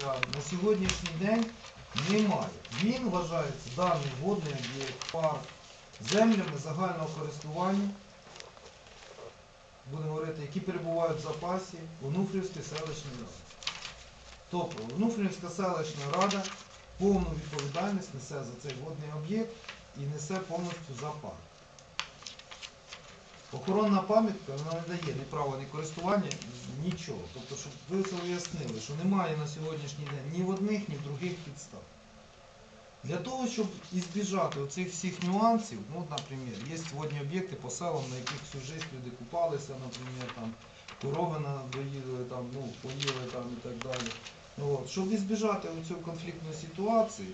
конфлікту на сьогоднішній день немає. Він вважається даний водний об'єкт, парк землями загального користування, будемо говорити, які перебувають в запасі Онуфрівської селищної ради. Тобто Онуфрівська селищна рада повну відповідальність несе за цей водний об'єкт і несе повністю за парк. Охоронна пам'ятка вона не дає ні права, ні користування, нічого. Тобто, щоб ви це уяснили, що немає на сьогоднішній день ні в одних, ні в других підстав. Для того, щоб ізбіжати оцих всіх нюансів, ну, наприклад, є водні об'єкти по селам, на яких всю життя люди купалися, наприклад, там, корови надоїли, там, ну, поїли там, і так далі. Ну, От. Щоб ізбіжати цю конфліктної ситуації,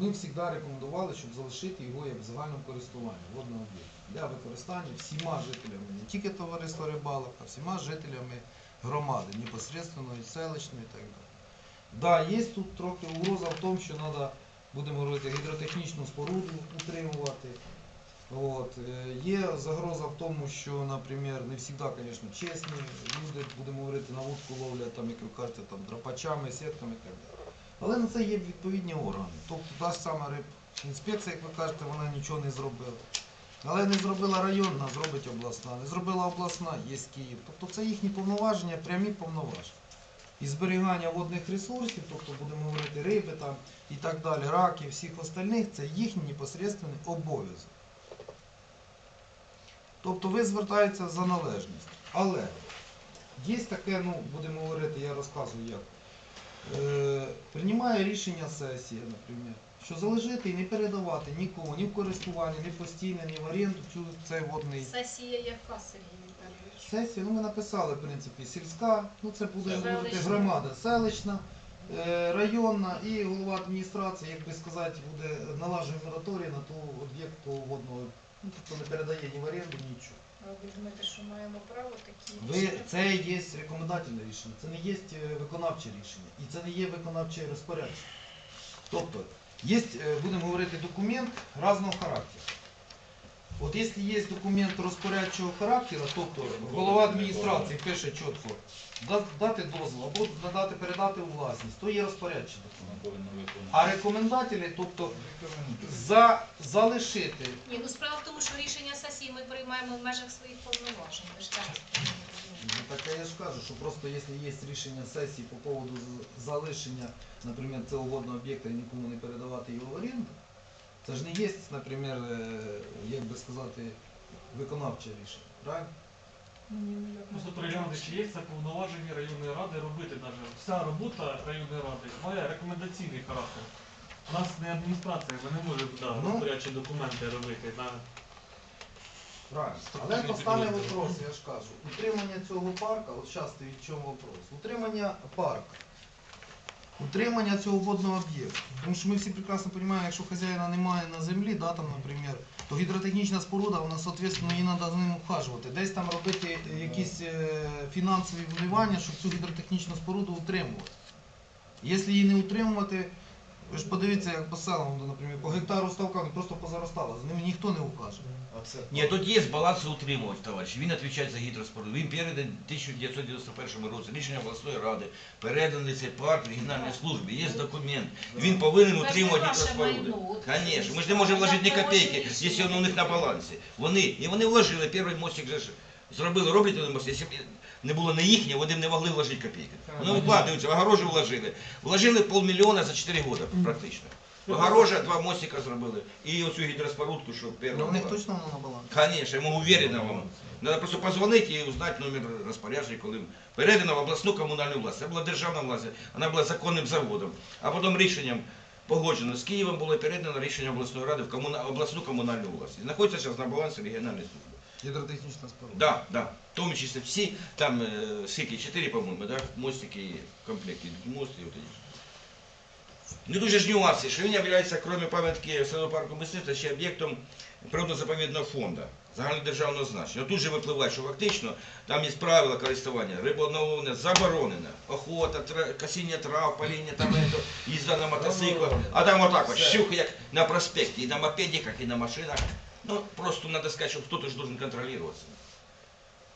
ми завжди рекомендували, щоб залишити його як в загальному користуванні водного об'єкту для використання всіма жителями, не тільки товариства рибалок, а всіма жителями громади, непосредственно і селищної і так далі. Да, є тут трохи угроза в тому, що треба, будемо говорити, гідротехнічну споруду утримувати. От. е, Є загроза в тому, що, наприклад, не завжди, звісно, чесні люди, будемо говорити, на вудку ловлять, там, як ви кажете, там, драпачами, сітками і так далі. Але на це є відповідні органи. Тобто та ж сама рибінспекція, як ви кажете, вона нічого не зробила. Але не зробила районна, зробить обласна. Не зробила обласна, є Київ. Тобто це їхні повноваження, прямі повноваження. І зберігання водних ресурсів, тобто будемо говорити риби там і так далі, раків, всіх остальних, це їхній непосредственний обов'язок. Тобто ви звертаєтеся за належність. Але є таке, ну, будемо говорити, я розказую як. Е, приймає рішення сесія, наприклад, що залежити і не передавати нікому, ні в користування, ні постійно, ні в оренду цю, цей водний. Сесія яка, Сергій Віталійович? Сесія, ну ми написали, в принципі, сільська, ну це буде Селищна. говорити громада, селищна, е, районна і голова адміністрації, як би сказати, буде налажує мораторій на ту об'єкт того водного, ну тобто не передає ні в оренду, нічого. Ви думаєте, що маємо право такі Ви, це є рекомендательне рішення, це не є е, виконавче рішення і це не є виконавче розпорядження. Тобто, є, е, будемо говорити, документ різного характеру. От якщо є документ розпорядчого характеру, тобто голова адміністрації пише чітко да- дати дозвіл або надати передати у власність, то є розпорядчий документ. А рекомендателі, тобто за, залишити Ні, ну справа в тому, що рішення сесії ми приймаємо в межах своїх повноважень. Ви ж теж Ну, Так я ж кажу, що просто якщо є рішення сесії по поводу з- залишення, наприклад, цього водного об'єкта і нікому не передавати його в оренду, це ж не є, наприклад, е, як би сказати, виконавче рішення. Правильно? Просто переглянути, чи є це повноваження районної ради робити навіть. Вся робота районної ради має рекомендаційний характер. У нас не адміністрація, ми не можемо да, Ну. розпорядчі документи робити. На... Правильно. Але Структурні постане підрозділи. вопрос, я ж кажу, утримання цього парка, от зараз стоїть в чому вопрос. Утримання парка. Утримання цього водного об'єкту. Тому що ми всі прекрасно розуміємо, якщо хазяїна немає на землі, да, там, наприклад, то гідротехнічна споруда, вона, соответственно, її треба за ним ухажувати. Десь там робити якісь е, фінансові вливання, щоб цю гідротехнічну споруду утримувати. Якщо її не утримувати, ви ж подивіться, як по селам, ну, наприклад, по гектару ставка ну, просто позаростало, за ними ніхто не ухаже. Ні, тут є балансоутримувач, товариш. Він відповідає за гідроспоруду. Він переданий в 1991 році рішення обласної ради. Переданий цей парк регіональній службі. Є документ. Він повинен Це утримувати ваше гідроспоруди. майно, от Звісно, ми ж не можемо вложити ні копійки, якщо воно у них на балансі. Вони, і вони вложили, перший мостик же ж зробили, роблять один мост, якщо б не було не їхнє, вони не могли вложити копійки. Вони вкладаються, в огорожу вложили. Вложили полмільйона за 4 роки практично. Огорожа, два мостика зробили. І оцю гідроспорудку, що Ну, перша у них точно воно на балансі. Конечно, я уверенно вам. Надо просто позвонити і узнати номер розпорядження, коли передано в обласну комунальну власть. Це була державна власть, вона була законним заводом. А потім рішенням погоджено з Києвом було передано рішення обласної ради в комуна... обласну комунальну власть. І знаходиться зараз на балансі регіональної служби. Гідротехнічна споруда. Да, да. В тому числі всі, там е, скільки, чотири, по-моєму, да? мостики є, в комплекті, мост і от дуже ж нюанси, що він є, крім пам'ятки садового парку мистецтва, ще об'єктом природно-заповідного фонду загальнодержавного значення. Тут же випливає, що фактично там є правила користування, риболовлення заборонено, охота, тра... косіння трав, паління там, ето, їзда на мотоциклах, а там отак от, щух, як на проспекті, і на мопедиках, і на машинах. Ну, просто треба сказати, що хтось ж должен контролюватися.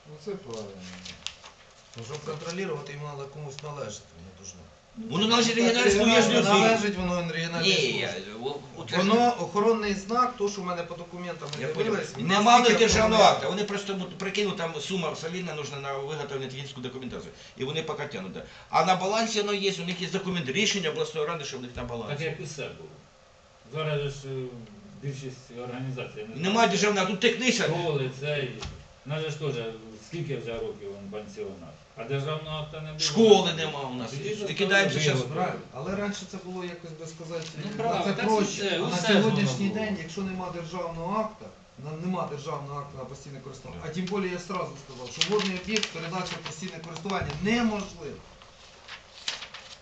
Ну це правильно. Ну, щоб контролювати, їм треба комусь належати, не должно. Воно належить регіональському я ж Не не належить воно Ні, я, службі. о, утверджую. Воно охоронний знак, то, що в мене по документам Я з'явилось, понял. він Нема в них настільки державного акта. Вони просто ну, прикинуть, там сума солідна нужна на виготовлення технічну документацію. І вони поки тягнуть. да. А на балансі воно є, у них є документ, рішення обласної ради, що в них на Так балансі. як усе було. Зараз же ж е, більшість організацій. не Немає державного, а тут технічна. Школи, цей. У нас же ж теж, скільки вже років він пансіонат. А державного акта не було. Школи нема у нас. Тоді І кидаємося зараз. Правильно. Але раніше це було якось би сказати, Ну, правильно, це так проще. це а на усе сьогоднішній воно було. день, якщо нема державного акта, на- нема державного акту на постійне користування. А тим більше я сразу сказав, що водний об'єкт передача в постійне користування неможливо.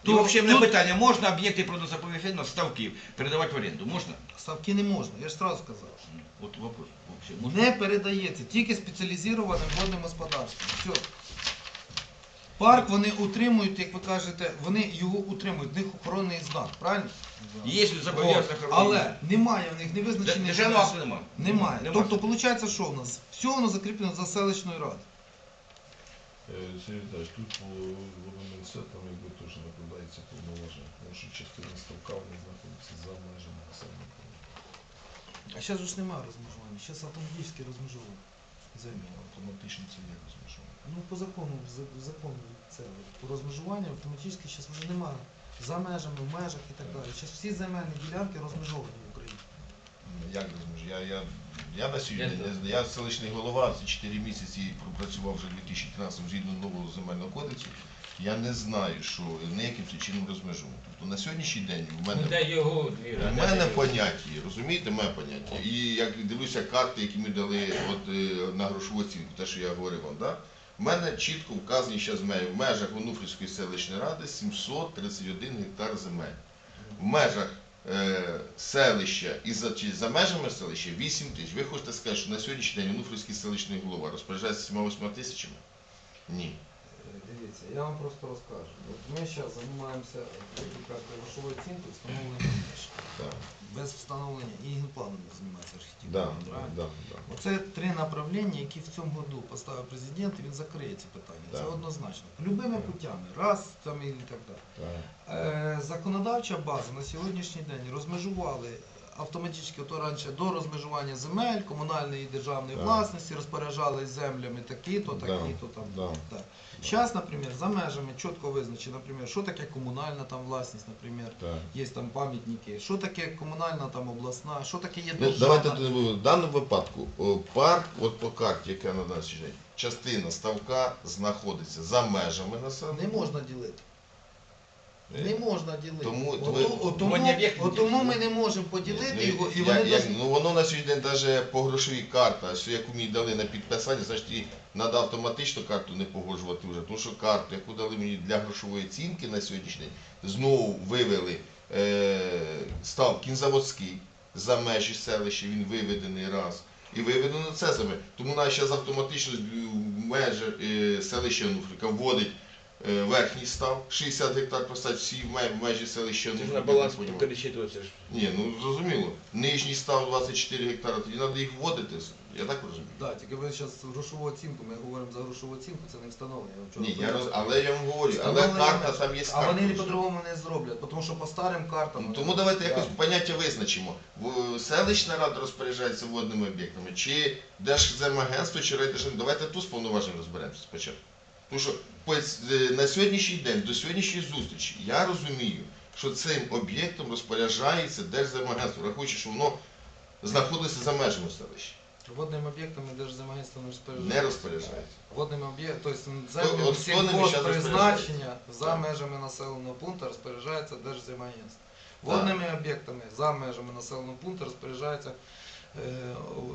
І взагалі мене тут питання, можна об'єкти природозаповідного фонду ставків передавати в оренду? Можна? ставки не можна, я ж сразу сказав. От вопрос. Вообще, можна? Не передається, тільки спеціалізованим водним господарством. Все. Парк вони утримують, як ви кажете, вони його утримують, в них охоронний знак, правильно? Є От. зобов'язання Але немає в них не визначених Державного меж. акту немає. Немає. Тобто, виходить, що в нас? Все воно закріплено за селищною радою. Е, Сергій Віталійович, тут по водомінце там якби теж накладається повноваження, тому що частина ставка вона знаходиться за межами населеного пункту. А зараз ж немає розмежування, зараз автоматичне розмежування землі. Автоматично це є розмежування. Ну, по закону, в закону це розмежуванню автоматично зараз вже немає. За межами, в межах і так далі. Зараз всі земельні ділянки розмежовані Як? Я, я, я на сьогодні, Я селищний голова, ці 4 місяці пропрацював вже в 2013 згідно нового земельного кодексу. Я не знаю, що ніяким чином розмежувати. Тобто на сьогоднішній день в мене Ну, де його двір, У мене поняття, розумієте, моє поняття. І як дивлюся карти, які ми дали от, е, на грошову оцінку, те, що я говорив вам, да? в мене чітко вказані зараз в межах Онуфрівської селищної ради 731 гектар земель. В межах селища і за, чи за межами селища 8 тисяч. Ви хочете сказати, що на сьогоднішній день Онуфрівський селищний голова розпоряджається 7-8 тисячами? Ні. Е, Дивіться, я вам просто розкажу. От ми зараз займаємося випікати грошовою оцінкою встановлення меж. Так, Без встановлення і генпланом займається да, архітектуром. да, да, да. Оце три направлення, які в цьому году поставив президент, і він закриє ці питання. Це однозначно. Любими путями, раз там і так далі. Е, законодавча база на сьогоднішній день розмежували автоматично, то раніше до розмежування земель, комунальної і державної Так. власності розпоряджались землями такі-то, Да, такі-то там. да. Так. Зараз, наприклад, за межами чітко визначено, наприклад, що таке комунальна там власність, наприклад, Так. є там пам'ятники, що таке комунальна там обласна, що таке є Ну, давайте тут не будемо. в даному випадку парк, от по карті, яка на нас частина ставка знаходиться за межами населеного. Не можна ділити. Е, Не можна ділити. Тому- тому, Водні об'єкти от тому ми не можемо поділити Ну, його, і вони я- должны- ну воно на сьогодні навіть по грошовій карті, яку мені дали на підписання, значить їй треба автоматично карту не погоджувати вже. Тому що карту, яку дали мені для грошової оцінки на сьогоднішній день, знову вивели е, став кінзаводський за межі селища, він виведений раз. І виведено це за межі. Тому навіть зараз автоматично з- в межі е, селища Нуфрика вводить верхній став, 60 гектар поставить всі в ме- в межі селища Це ж на баланс я так понимаю. пересчитуватися. ж. Ні, ну зрозуміло. Нижній став 24 гектара, тоді треба їх вводити. Я так розумію. Да, тільки ви зараз грошову оцінку, ми говоримо за грошову оцінку, це не встановлення. Ні, я роз... але я вам говорю, але карта там є А вони карта. по-другому не зроблять, тому що по старим картам. Ну, Тому давайте Да. якось поняття визначимо. Селищна рада розпоряджається водними об'єктами, чи Держземагентство, чи райдержавне. Давайте тут з повноважень розберемося спочатку. Тому що на сьогоднішній день, до сьогоднішньої зустрічі, я розумію, що цим об'єктом розпоряджається Держземагентство, рахуючи, що воно знаходиться за межами селища. Водними об'єктами Держземагентство не розпоряджається. Не розпоряджається. Водними об'єктами, тобто от хто ними щас призначення за Так. межами населеного пункту розпоряджається Держземагентство. Водними об'єктами за межами населеного пункту розпоряджається е,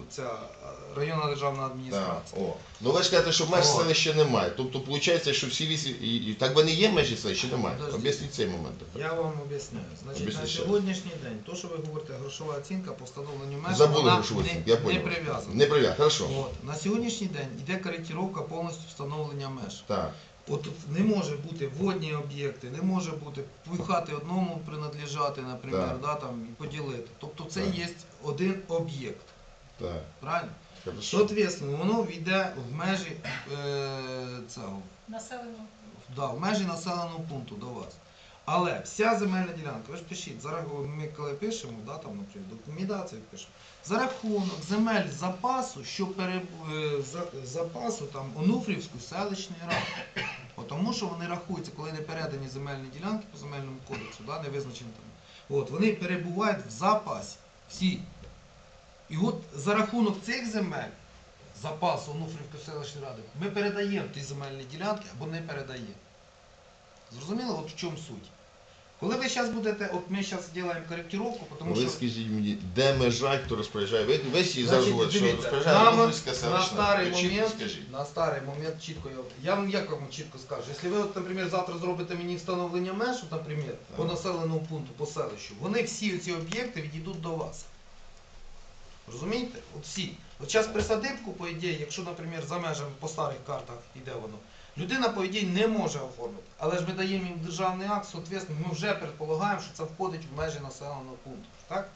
ця е, районна державна Так, адміністрація. о. Ну ви ж кажете, що меж О. селища немає. Тобто виходить, що всі вісі. І, і так вони є межі селища, немає. Подождіть. Об'ясніть цей момент. Я вам об'ясняю. Значить, Об'ясніть на ще раз. сьогоднішній день, то, що ви говорите, грошова оцінка по встановленню меж, Забули вона грошову не, оцінку, я не понял. прив'язана. Не прив'язано, хорошо. От. На сьогоднішній день йде коректировка повністю встановлення меж. Так. От не може бути водні об'єкти, не може бути хати одному принадлежати, наприклад, да, там, і поділити. Тобто це Так. є один об'єкт. Так. Правильно? Хорошо. Соответственно, воно війде в межі е, цього, Населено. да, в межі населеного пункту до вас. Але вся земельна ділянка, ви ж пишіть, за рахунок, ми коли пишемо, да, там, наприклад, документацію пишемо, за рахунок земель запасу, що пере, е, за, запасу там Онуфрівської селищної ради. Тому що вони рахуються, коли не передані земельні ділянки по земельному кодексу, да, не визначені там. От, вони перебувають в запасі. Всі. І от за рахунок цих земель, запасу Онуфрівської селищної ради, ми передаємо ті земельні ділянки або не передаємо. Зрозуміло, от в чому суть? Коли ви зараз будете, от ми зараз зробимо коректировку, тому Ви що скажіть мені, де межа, хто розпоряджає? Ви її Значить, зараз, що дивіться, розпоряджає нам на селищна. старий Ви чітко момент, скажіть. на старий момент чітко я, я вам як вам чітко скажу. Якщо ви, от, наприклад, завтра зробите мені встановлення меж, от, наприклад, по населеному пункту, по селищу, вони всі ці об'єкти відійдуть до вас. Розумієте? От всі. От зараз присадибку, по ідеї, якщо, наприклад, за межами по старих картах йде воно, людина, по ідеї, не може оформити. Але ж ми даємо їм державний акт, соответственно, ми вже предполагаємо, що це входить в межі населеного пункту. Так?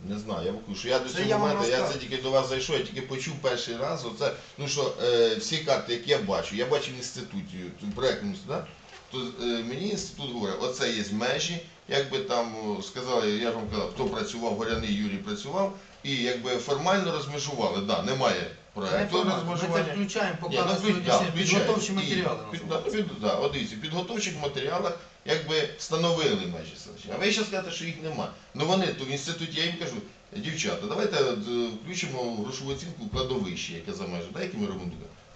Не знаю, я кажу, що я до Це цього вам моменту, я це розказую. тільки до вас зайшов, я тільки почув перший раз. Оце, ну що е, всі карти, які я бачу, я бачив в інституті, проєктному інституті, да? то е, мені інститут говорить, оце є межі, якби там о, сказали, я ж вам казав, хто працював, Горяний Юрій працював, і якби формально розмежували, да, немає проєкту Ми це включаємо включають. підготовчі матеріали. Під, під, да, от дивіться, в підготовчих матеріалах якби встановили межі селища. А ви ще скажете, що їх нема. Ну вони то в інституті, я їм кажу, дівчата, давайте от, е, включимо в грошову оцінку кладовище, яке за межі, да, які ми тут.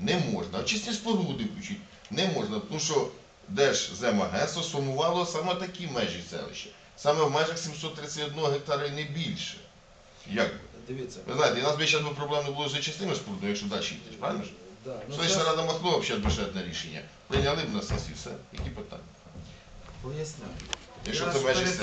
Не можна. Очисні споруди включити не можна, тому що Держземагентство сформувало саме такі межі селища. Саме в межах 731 гектара і не більше. Як би? Дивіться. Ви знаєте, і нас би зараз проблем не було з частиною спорудами, якщо далі йти, правильно ж? Да, ну, Селищна зараз рада Махно б би одне рішення. Прийняли б на сесії все. Які питання? поясняю. Якщо Я це межі перед.